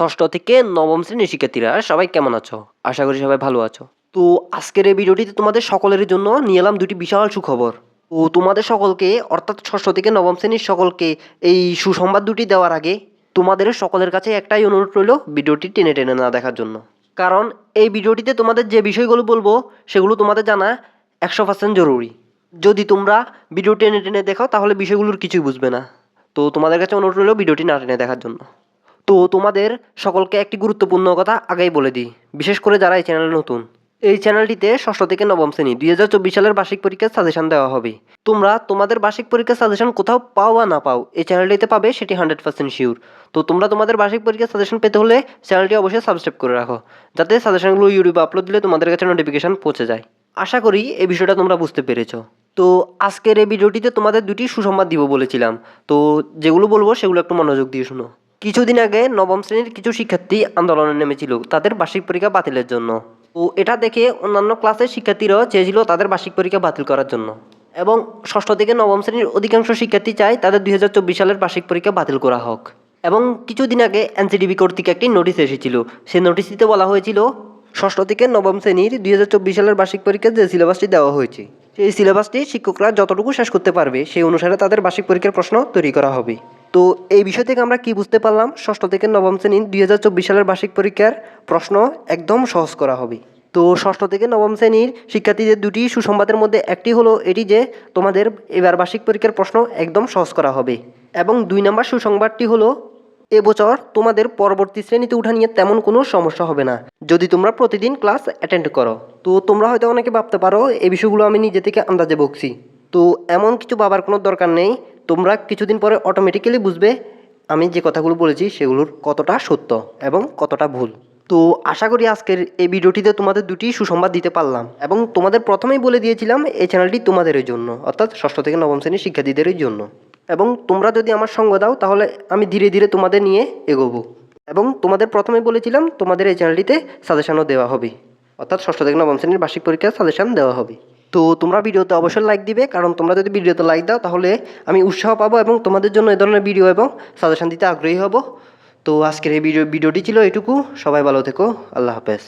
ষষ্ঠ থেকে নবম শ্রেণির শিক্ষার্থীরা, সবাই কেমন আছো? আশা করি সবাই ভালো আছো। তো আজকের এই ভিডিওটিতে তোমাদের সকলের জন্য নিয়ে এলাম দুটি বিশাল সুখবর। তো তোমাদের সকলকে, অর্থাৎ ষষ্ঠ থেকে নবম শ্রেণির সকলকে, এই সুসংবাদ দুটি দেওয়ার আগে তোমাদের সকলের কাছে একটাই অনুরোধ রইল ভিডিওটি টেনে টেনে না দেখার জন্য। কারণ এই ভিডিওটিতে তোমাদের যে বিষয়গুলো বলব, সেগুলো তোমাদের জানা একশো পার্সেন্ট জরুরি। যদি তোমরা ভিডিও টেনে টেনে দেখো, তাহলে বিষয়গুলোর কিছুই বুঝবে না। তো তোমাদের কাছে অনুরোধ রইল ভিডিওটি না টেনে দেখার জন্য। তো তোমাদের সকলকে একটি গুরুত্বপূর্ণ কথা আগেই বলে দিই, বিশেষ করে যারা এই চ্যানেলে নতুন। এই চ্যানেলটিতে ষষ্ঠ থেকে নবম শ্রেণি, দুই হাজার চব্বিশ সালের বার্ষিক পরীক্ষার সাজেশন দেওয়া হবে। তোমরা তোমাদের বার্ষিক পরীক্ষার সাজেশন কোথাও পাও বা না পাও, এই চ্যানেলটিতে পাবে সেটি হান্ড্রেড পার্সেন্ট শিওর। তো তোমরা তোমাদের বার্ষিক পরীক্ষার সাজেশন পেতে হলে চ্যানেলটি অবশ্যই সাবস্ক্রাইব করে রাখো, যাতে সাজেশনগুলো ইউটিউবে আপলোড দিলে তোমাদের কাছে নোটিফিকেশন পৌঁছে যায়। আশা করি এই বিষয়টা তোমরা বুঝতে পেরেছ। তো আজকের এই ভিডিওটিতে তোমাদের দুটি সুসংবাদ দিব বলেছিলাম। তো যেগুলো বলব সেগুলো একটু মনোযোগ দিয়ে শুনো। কিছুদিন আগে নবম শ্রেণির কিছু শিক্ষার্থী আন্দোলনে নেমেছিল তাদের বার্ষিক পরীক্ষা বাতিলের জন্য। তো এটা দেখে অন্যান্য ক্লাসের শিক্ষার্থীরাও চেয়েছিল তাদের বার্ষিক পরীক্ষা বাতিল করার জন্য। এবং ষষ্ঠ থেকে নবম শ্রেণির অধিকাংশ শিক্ষার্থী চায় তাদের দুই হাজার চব্বিশ সালের বার্ষিক পরীক্ষা বাতিল করা হোক। এবং কিছুদিন আগে এনসিডিবি কর্তৃক একটি নোটিশ এসেছিল। সেই নোটিশটিতে বলা হয়েছিল, ষষ্ঠ থেকে নবম শ্রেণির দুই হাজার চব্বিশ সালের বার্ষিক পরীক্ষার যে সিলেবাসটি দেওয়া হয়েছে, সেই সিলেবাসটি শিক্ষকরা যতটুকু শেষ করতে পারবে, সেই অনুসারে তাদের বার্ষিক পরীক্ষার প্রশ্ন তৈরি করা হবে। তো এই বিষয় থেকে আমরা কি বুঝতে পারলাম? ষষ্ঠ থেকে নবম শ্রেণির দুই হাজার চব্বিশ সালের বার্ষিক পরীক্ষার প্রশ্ন একদম সহজ করা হবে। তো ষষ্ঠ থেকে নবম শ্রেণির শিক্ষার্থীদের দুটি সুসংবাদের মধ্যে একটি হলো এটি যে, তোমাদের এবার বার্ষিক পরীক্ষার প্রশ্ন একদম সহজ করা হবে। এবং দুই নম্বর সুসংবাদটি হলো, এবছর তোমাদের পরবর্তী শ্রেণীতে উঠা নিয়ে তেমন কোনো সমস্যা হবে না। যদি তোমরা প্রতিদিন ক্লাস অ্যাটেন্ড করো। তো তোমরা হয়তো অনেকে ভাবতে পারো এই বিষয়গুলো আমি নিজে থেকে আন্দাজে বকছি। তো এমন কিছু ভাবার কোনো দরকার নেই। তোমরা কিছুদিন পরে অটোমেটিক্যালি বুঝবে আমি যে কথাগুলো বলেছি সেগুলোর কতটা সত্য এবং কতটা ভুল। তো আশা করি আজকের এই ভিডিওটিতে তোমাদের দুটি সুসংবাদ দিতে পারলাম এবং তোমাদের প্রথমেই বলে দিয়েছিলাম এই চ্যানেলটি তোমাদেরই জন্য, অর্থাৎ ষষ্ঠ থেকে নবম শ্রেণির শিক্ষার্থীদেরই জন্য। এবং তোমরা যদি আমার সঙ্গ দাও, তাহলে আমি ধীরে ধীরে তোমাদের নিয়ে এগোবো। এবং তোমাদের প্রথমে বলেছিলাম, তোমাদের এই চ্যানেলটিতে সাজেশনও দেওয়া হবে, অর্থাৎ ষষ্ঠ থেকে নবম শ্রেণির বার্ষিক পরীক্ষার সাজেশন দেওয়া হবে। তো তোমরা ভিডিওতে অবশ্যই লাইক দিবে, কারণ তোমরা যদি ভিডিওতে লাইক দাও, তাহলে আমি উৎসাহ পাবো এবং তোমাদের জন্য এ ধরনের ভিডিও এবং সাজেশান দিতে আগ্রহী হব। তো আজকের এই ভিডিও ভিডিওটি ছিল এটুকু। সবাই ভালো থেকো। আল্লাহ হাফেজ।